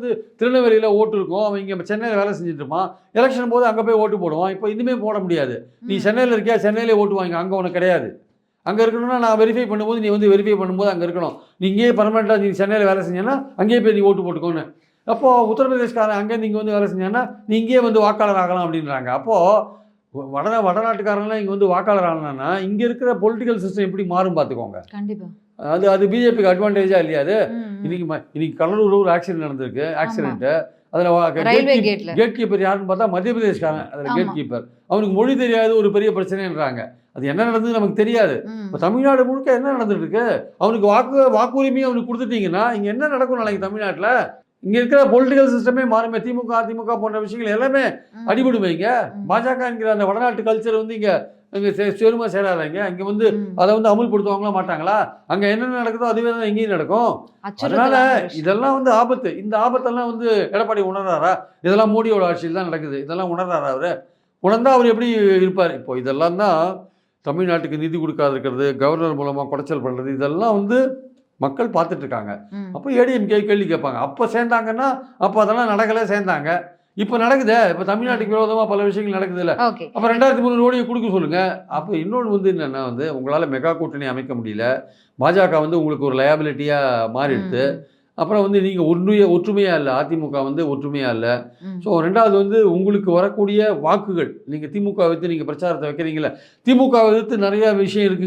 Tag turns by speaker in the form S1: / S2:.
S1: வந்து திருநெல்வேலியில் ஓட்டு இருக்கும். அவன் இங்கே சென்னையில் வேலை செஞ்சுட்டு இருப்பான். எலெக்ஷன் போது அங்கே போய் ஓட்டு போடுவான். இப்போ இனிமே போட முடியாது. நீ. சென்னையில் இருக்கியா? சென்னையிலே ஓட்டு வாங்க. அங்கே உனக்கு கிடையாது. அங்கே இருக்கணும்னா நான் வெரிஃபை பண்ணும்போது நீ வந்து வெரிஃபை பண்ணும்போது அங்கே இருக்கணும். நீ இங்கேயே பர்மனெண்ட்டாக நீ சென்னையில் வேலை செஞ்சேன்னா அங்கேயே போய் நீ ஓட்டு போட்டுக்கோன்னு. அப்போது உத்தரப்பிரதேஷ்காரன் அங்கே நீங்கள் வந்து வேலை செஞ்சேன்னா நீ இங்கேயே வந்து வாக்காளர் ஆகலாம் அப்படின்றாங்க. அப்போது வட வடநாட்டுக்காரங்களாம் இங்கே வந்து வாக்காளர் ஆகணும்னா இங்கே இருக்கிற பொலிட்டிக்கல் சிஸ்டம் எப்படி மாறும் பார்த்துக்கோங்க
S2: கண்டிப்பா.
S1: அது அது பிஜேபிக்கு அட்வான்டேஜா இல்லையா அது. இன்னைக்கு இன்னைக்கு கடலூர் ஒரு ஆக்சிடென்ட் நடந்திருக்கு ஆக்சிடென்ட்
S2: ரயில்வே
S1: அதில் கேட் கீப்பர் யாருன்னு பார்த்தா மத்திய பிரதேஷ்காரன் அதில். கேட் கீப்பர் அவனுக்கு மொழி தெரியாது ஒரு பெரிய பிரச்சனைன்றாங்க. அது என்ன நடந்தது நமக்கு தெரியாது. இப்போ தமிழ்நாடு முழுக்க என்ன நடந்துட்டு இருக்கு? அவனுக்கு வாக்கு வாக்குரிமையை அவனுக்கு கொடுத்துட்டீங்கன்னா இங்கே என்ன நடக்கும் நாளைக்கு தமிழ்நாட்டில்? இங்கே இருக்கிற பொலிட்டிக்கல் சிஸ்டமே மாறுமே. திமுக அதிமுக போன்ற விஷயங்கள் எல்லாமே. அடிபடுமே இங்க. பாஜக என்கிற அந்த வடநாட்டு கல்ச்சர் வந்து இங்கே இங்கே சேருமா சேராதாங்க இங்கே? வந்து. அதை வந்து அமுல்படுத்துவாங்களா மாட்டாங்களா? அங்கே என்ன நடக்குதோ அதுவே தான் இங்கேயும் நடக்கும். அதனால. இதெல்லாம் வந்து ஆபத்து. இந்த ஆபத்தெல்லாம் வந்து எடப்பாடி உணர்றாரா? இதெல்லாம் மோடியோட ஆட்சியில் தான் நடக்குது. இதெல்லாம் உணர்றாரா அவரு? உணர்ந்தா அவர் எப்படி இருப்பார்? இப்போ இதெல்லாம் தான் தமிழ்நாட்டுக்கு நிதி கொடுக்காது இருக்கிறது கவர்னர் மூலமாக குடைச்சல் பண்ணுறது இதெல்லாம் வந்து மக்கள் பார்த்துட்டு இருக்காங்க. அப்போ ஏடிஎம்கே கேள்வி கேட்பாங்க. அப்போ சேர்ந்தாங்கன்னா அப்போ அதெல்லாம் நடக்கலை சேர்ந்தாங்க. இப்போ நடக்குதே. இப்போ தமிழ்நாட்டுக்கு விரோதமாக பல விஷயங்கள் நடக்குது இல்லை அப்போ ரெண்டாயிரத்தி முந்நூறு கோடியை கொடுக்க சொல்லுங்க. அப்போ இன்னொன்று வந்து என்னன்னா வந்து உங்களால் மெகா கூட்டணி அமைக்க முடியல. பாஜக வந்து உங்களுக்கு ஒரு லயபிலிட்டியாக மாறிடுது அப்புறம் வந்து நீங்கள் ஒன்றுய ஒற்றுமையாக இல்லை. அதிமுக வந்து ஒற்றுமையாக இல்லை. ஸோ ரெண்டாவது வந்து உங்களுக்கு வரக்கூடிய வாக்குகள் நீங்கள் திமுக வைத்து நீங்கள் பிரச்சாரத்தை வைக்கிறீங்களே திமுக வைத்து நிறைய விஷயம் இருக்குது